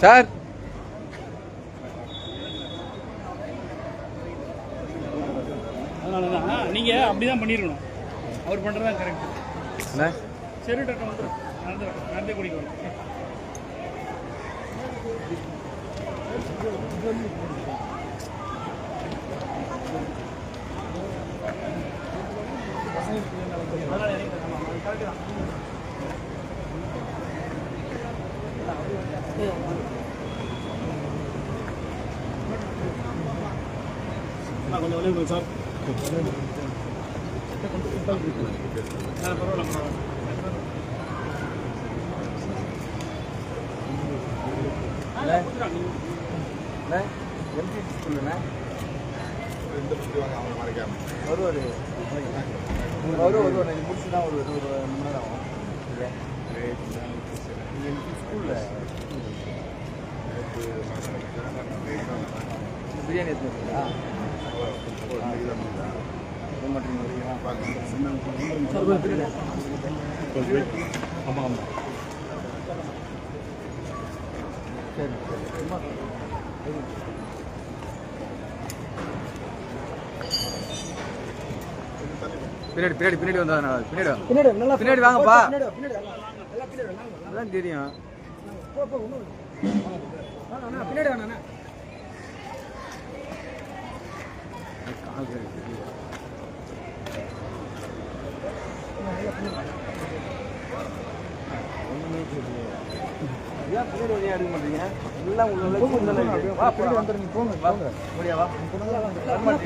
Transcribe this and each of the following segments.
Sir. அதனால தான் நீங்கள் அப்படி தான் பண்ணியிருக்கணும் அவர் பண்ணுறது தான் கரெக்ட் சரி டாக்டர் வந்து நடந்து நடந்தே குடிக்கணும் கொஞ்சம் விளைவு சார் பரவாயில்ல பரவாயில்ல என்ன? எம்டி ஸ்கூல்லுண்ணே வருவார். வரும் வருவார். நீங்கள் முடிச்சு தான் ஒரு ஒரு மணி நேரம் ஆகும். இல்லை. எம்டி ஸ்கூலில். பிரியாணி எடுத்துருக்கீங்களா ஆமாம் ஆமாம் சரி சரி. சும்மா பின்னாடி பின்னாடி பின்னாடி வந்தா பின்னாடி வாங்க பின்னாடி பின்னாடி வாங்கப்பா. அதான் தெரியும். பின்னாடி வாங்க அண்ணா கால் சரி தெரியல. ஏன் பின்னாடி வழியா எடுக்க மாட்டீங்க? எல்லாம் உள்ள உள்ள சின்ன தானே இருக்கு. வா பின்னாடி வந்துடுங்க போங்க வா. போங்க. முடியா வா. வாங்க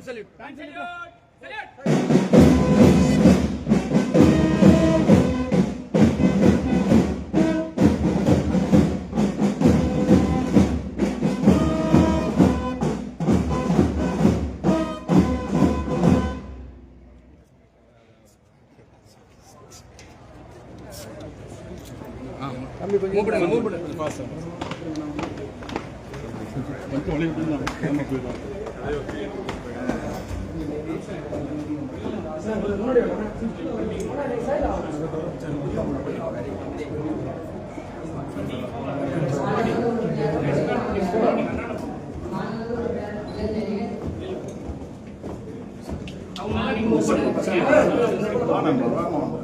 salute, gun salute. தம்பி கொஞ்சம் மூப்பிடுங்க மூப்பிடுங்க கொஞ்சம் பாஸ் கொஞ்சம் வழி விட்டுருந்தாங்க நம்ம போயிடலாம் கேமரா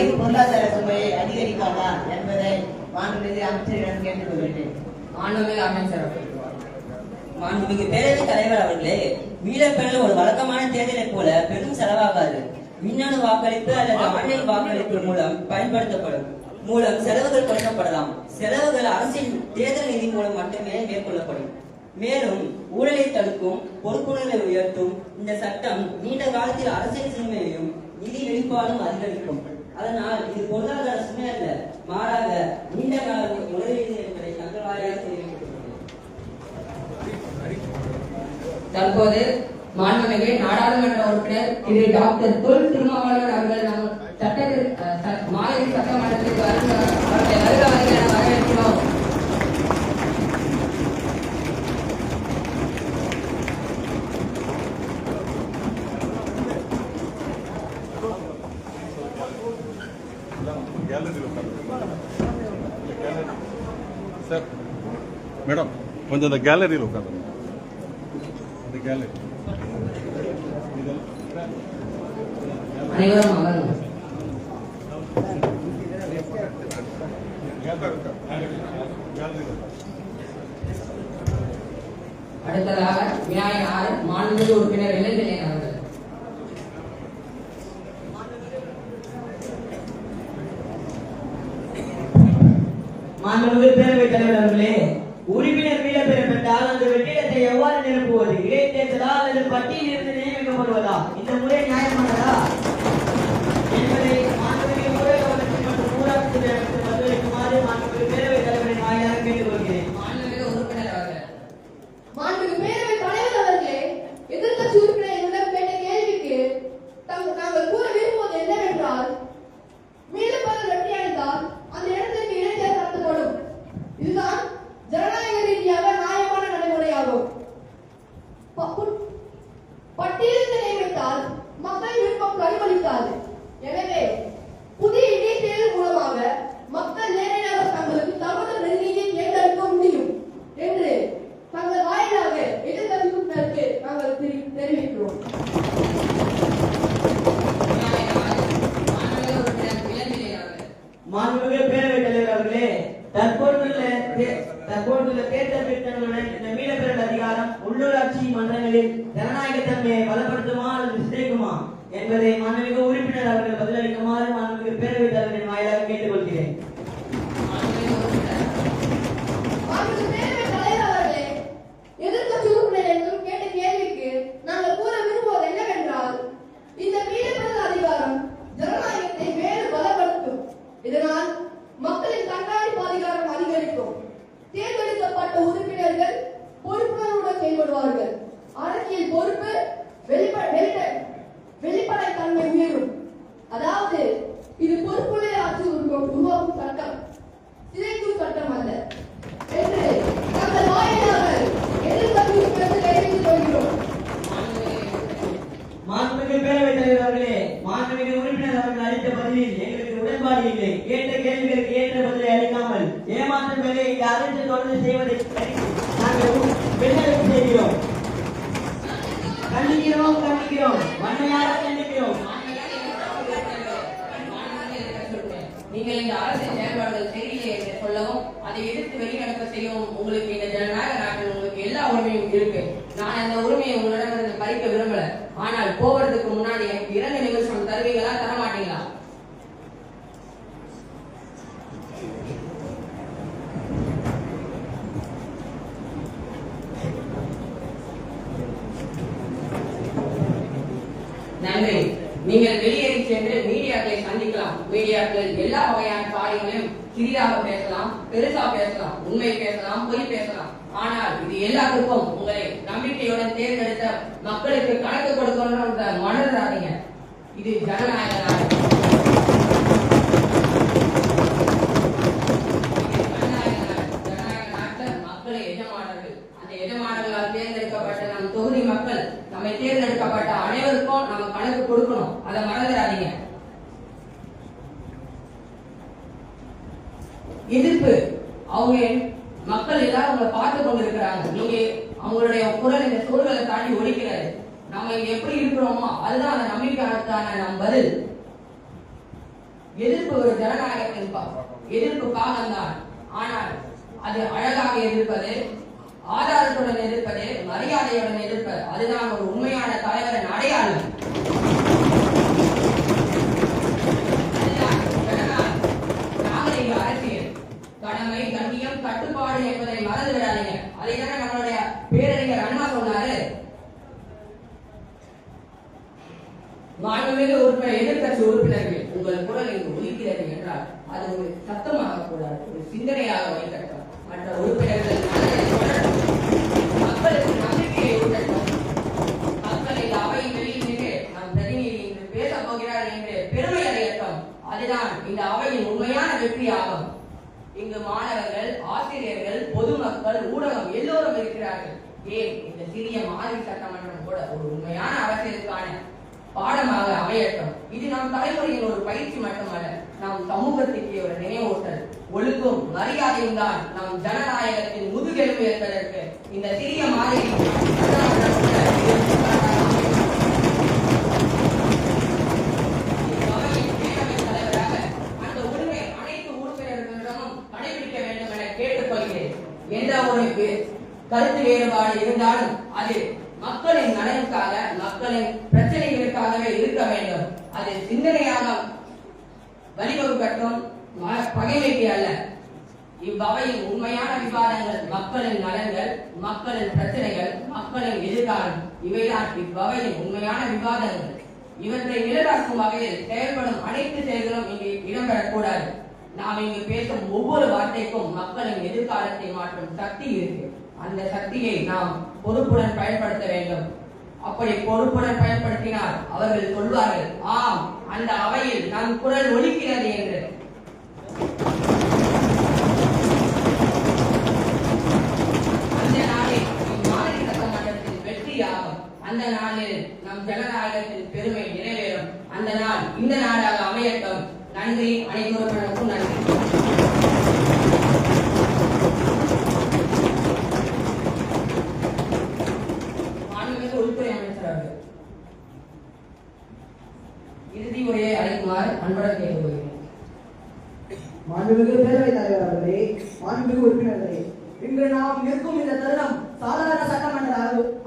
இது பொருளாதார சுமையை அதிகரிக்காதா என்பதை மாண்புமிகு அமைச்சரிடம் கேட்டுக்கொள்கிறேன் மாண்புமிகு அமைச்சர் மாண்புமிகு பேரவைத் தலைவர் அவர்களே வீரப்பெண்கள் ஒரு வழக்கமான தேர்தலைப் போல பெரும் செலவாகாது. மின்னணு வாக்களிப்பு அல்லது ஆன்லைன் வாக்களிப்பு மூலம் பயன்படுத்தப்படும். மூலம் செலவுகள் குறைக்கப்படலாம் செலவுகள் அரசின் தேர்தல் நிதி மூலம் மட்டுமே மேற்கொள்ளப்படும். மேலும் ஊழலை தடுக்கும் பொறுப்புணர்வை உயர்த்தும் இந்த சட்டம் நீண்ட காலத்தில் அரசியல் சுமையையும் நிதி வெளிப்பாடும் அதிகரிக்கும். அதனால் இது பொருளாதார சுமை அல்ல மாறாக நீண்ட கால முதலீடு என்பதை தங்கள் வாரியாக தற்போது மாண்புமிகு நாடாளுமன்ற உறுப்பினர் திரு டாக்டர் தொல் திருமாவளவன் அவர்கள் நம் சட்ட மாநில சட்டமன்றத்திற்கு வருக அவர்களை வருக வருக என வரவேற்கிறோம் சார் மேடம் கொஞ்சம் அந்த கேலரியில் உட்காந்து அந்த கேலரி அடுத்ததாக விநாயகர் ஆறு மாண்புமிகு உறுப்பினர் இளைஞர் அவர்கள் மாண்புமிகு பேரவைத் தலைவர் அவர்களே உறுப்பினர் மீளப்பெற அந்த வெற்றிடத்தை எவ்வாறு நிரப்புவது? இடைத்தேர்தலா அல்லது பட்டியில் இருந்து நியமிக்கப்படுவதா? இந்த முறை நியாயமானதா? என்பதை மாண்புமிகு ஊரக வளர்ச்சி மற்றும் ஊராட்சி கண்டிக்கிறோம் கண்டிக்கிறோம் கண்டிக்கிறோம் வன்மையாக கண்டிக்கிறோம் நீங்கள் இந்த அரசின் செயல்பாடுகள் சரியில்லை என்று சொல்லவும் அதை எதிர்த்து வெளிநடப்பு செய்யவும் உங்களுக்கு இந்த ஜனநாயக நாட்டில் உங்களுக்கு எல்லா உரிமையும் இருக்கு. நான் அந்த உரிமையை உங்களிடமிருந்து பறிக்க விரும்பல. ஆனால் போவதற்கு முன்னாடி நீங்கள் வெளியேறி சென்று மீடியாக்களை சந்திக்கலாம். மீடியாக்கள் எல்லா வகையான காரியங்களையும் சிறிதாக பேசலாம் பெருசா பேசலாம் உண்மை பேசலாம் பொய் பேசலாம். ஆனால் இது எல்லாருக்கும் உங்களை நம்பிக்கையுடன் தேர்ந்தெடுத்த மக்களுக்கு கணக்கு கொடுக்கணும்ன்ற மணர்றாதீங்க இது ஜனநாயக ஜனநாயக நாடு. ஜனநாயக எஜமானர்கள் அந்த எஜமானர்களால் தேர்ந்த நம்மை தேர்ந்தெடுக்கப்பட்ட அனைவருக்கும் நம்ம கணக்கு கொடுக்கணும். அதை மறந்துடாதீங்க. எதிர்ப்பு. அவங்க மக்கள் எல்லாரும் உங்களை பார்த்து கொண்டிருக்கிறாங்க. நீங்க அவங்களுடைய குரல் இந்த சூழலை தாண்டி ஒழிக்கிறாரு நம்ம இங்க எப்படி இருக்கிறோமோ அதுதான் அந்த நம்பிக்கைக்கான நம் பதில். எதிர்ப்பு ஒரு ஜனநாயகத்தின் எதிர்ப்பு காலம்தான் ஆனால் அது அழகாக எதிர்ப்பது ஆதாரத்துடன் எதிர்ப்பது மரியாதையுடன் எதிர்ப்பது அதுதான் ஒரு உண்மையான தலைவரின் அடையாளம். அரசியல். கடமை கண்ணியம் கட்டுப்பாடு என்பதை மறந்து விடாதீங்க அதை தானே நம்மளுடைய பேரறிஞர் அண்ணா சொன்னாரு. மாண்புமிகு உறுப்பினர் எதிர்கட்சி உறுப்பினர்கள் உங்கள் குரல் இங்கு ஒலிக்கிறது என்றால் அது ஒரு சத்தமாக கூடாது ஒரு சிந்தனையாக வைக்கட்டும் மற்ற உறுப்பினர்கள் மனதை தொடரட்டும். மக்களுக்கு நம்பிக்கையை ஊட்டட்டும் மக்கள் இந்த அவையின் வெளியில் நின்று நம் பிரதிநிதி இன்று பேசப் போகிறார் என்று பெருமை அடையட்டும் அதுதான் இந்த அவையின் உண்மையான வெற்றியாகும் இங்கு மாணவர்கள் ஆசிரியர்கள் பொதுமக்கள் ஊடகம் எல்லோரும் இருக்கிறார்கள் ஏன் இந்த சிறிய மாதிரி சட்டமன்றம் கூட ஒரு உண்மையான அரசியலுக்கான பாடமாக அமையட்டும் இது நம் தலைமுறையின் ஒரு பயிற்சி மட்டுமல்ல நம் சமூகத்திற்கு ஒரு நினைவூட்டல் ஒழுக்கும் மரியாதையும் தான் நம் ஜனநாயகத்தின் முதுகெலும்பு என்பதற்கு இந்த சிறிய மாதிரி அந்த அனைத்து கேட்டுக்கொள்கிறேன் ஒரு கருத்து வேறுபாடு இருந்தாலும் அது மக்களின் நலனுக்காக மக்களின் பிரச்சனைகளுக்காகவே இருக்க வேண்டும். அது சிந்தனையாக வழிவகுக்கட்டும். பகைமைக்கு அல்ல இவ்வகையின் உண்மையான விவாதங்கள் மக்களின் நலன்கள் மக்களின் பிரச்சனைகள் மக்களின் எதிர்காலம் இவைதான் இவ்வகையின் உண்மையான விவாதங்கள். இவற்றை நிலைநாக்கும் வகையில் தேவைப்படும் அனைத்து செயல்களும் இங்கு இடம்பெறக்கூடாது. நாம் இங்கு பேசும் ஒவ்வொரு வார்த்தைக்கும் மக்களின் எதிர்காலத்தை மாற்றும் சக்தி இருக்கு. அந்த சக்தியை நாம் பொறுப்புடன் பயன்படுத்த வேண்டும். அப்படி பொறுப்புடன் பயன்படுத்தினால் அவர்கள் சொல்வார்கள் ஆம் அந்த அவையில் நம் குரல் ஒலிக்கிறது என்று. அந்த அந்த நாளில் நம் ஜனநாயகத்தின் பெருமை நிறைவேறும். அந்த நாள் இந்த நாளாக அமையட்டும். நன்றி. அனைவருக்கும் நன்றி. இறுதி உரையை அழைக்குமாறு அன்புடன் கேட்டுக்கொள்கிறேன். மாண்புமிகு பேரவைத் தலைவர் அவர்களே மாண்புமிகு உறுப்பினர்களே இன்று நாம் நிற்கும் இந்த தருணம் சாதாரண சட்டமன்ற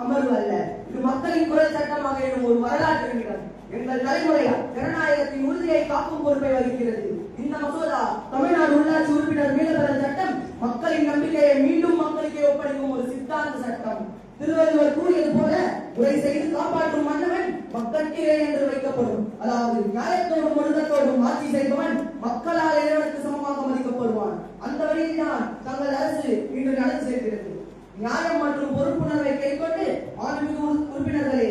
அமர்வு- அல்ல. இது மக்களின் குரல் சட்டமாக எனும் ஒரு வரலாற்று நிமிடம் எங்கள் தலைமுறையால் ஜனநாயகத்தின் உறுதியை காக்கும் பொறுப்பை வகிக்கிறது. இந்த மசோதா தமிழ்நாடு உள்ளாட்சி உறுப்பினர் மீளபெற சட்டம் மக்களின் நம்பிக்கையை மீண்டும் மக்களுக்கே ஒப்படைக்கும் ஒரு சித்தாந்த சட்டம். திருவள்ளுவர் கூறியது போல உரை செய்து காப்பாற்றும் மன்னவன் மக்கட்கிரே என்று வைக்கப்படும். அதாவது நியாயத்தோடும் ஒழுக்கத்தோடும் ஆட்சி செய்பவன் மக்களால் இறைவனுக்கு சமம் மதிக்கப்படுவான் அந்த வழியில் தான் தங்கள் அரசு இன்று நடந்து சேர்க்கிறது. நியாயம் மற்றும் பொறுப்புணர்வை கைக்கொண்டு ஆன்மீக உறு- உறுப்பினர்களே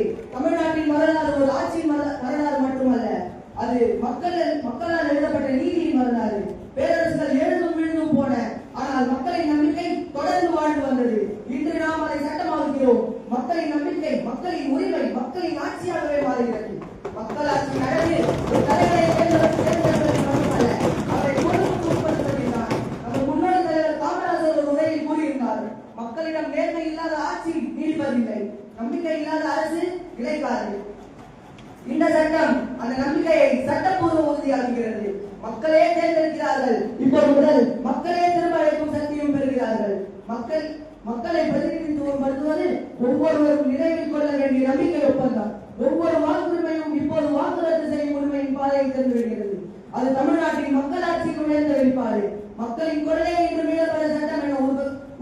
மக்களை பிரதிநிதித்துவப்படுத்துவது ஒவ்வொருவரும் நினைவில் கொள்ள வேண்டிய நம்பிக்கை ஒப்பந்தம். ஒவ்வொரு வாக்குரிமையும் இப்போது வாக்குறுதி செய்யும் உரிமையின் பாதையை சென்று விடுகிறது. அது தமிழ்நாட்டின் மக்களாட்சிக்கு உயர்ந்த வெளிப்பாடு. மக்களின் குரலை இன்று மீளப்பட சட்டம் என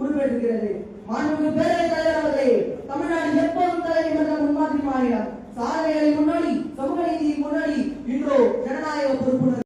உருவெடுக்கிறது. மாண்புமிகு பேரவைத் தலைவர் தமிழ்நாடு எப்போதும் தலைமை மன்றம் முன்மாதிரி மாநிலம். சாதனைகளின் முன்னோடி சமூக நீதியின் முன்னோடி இன்றோ ஜனநாயக பொறுப்புணர்வு.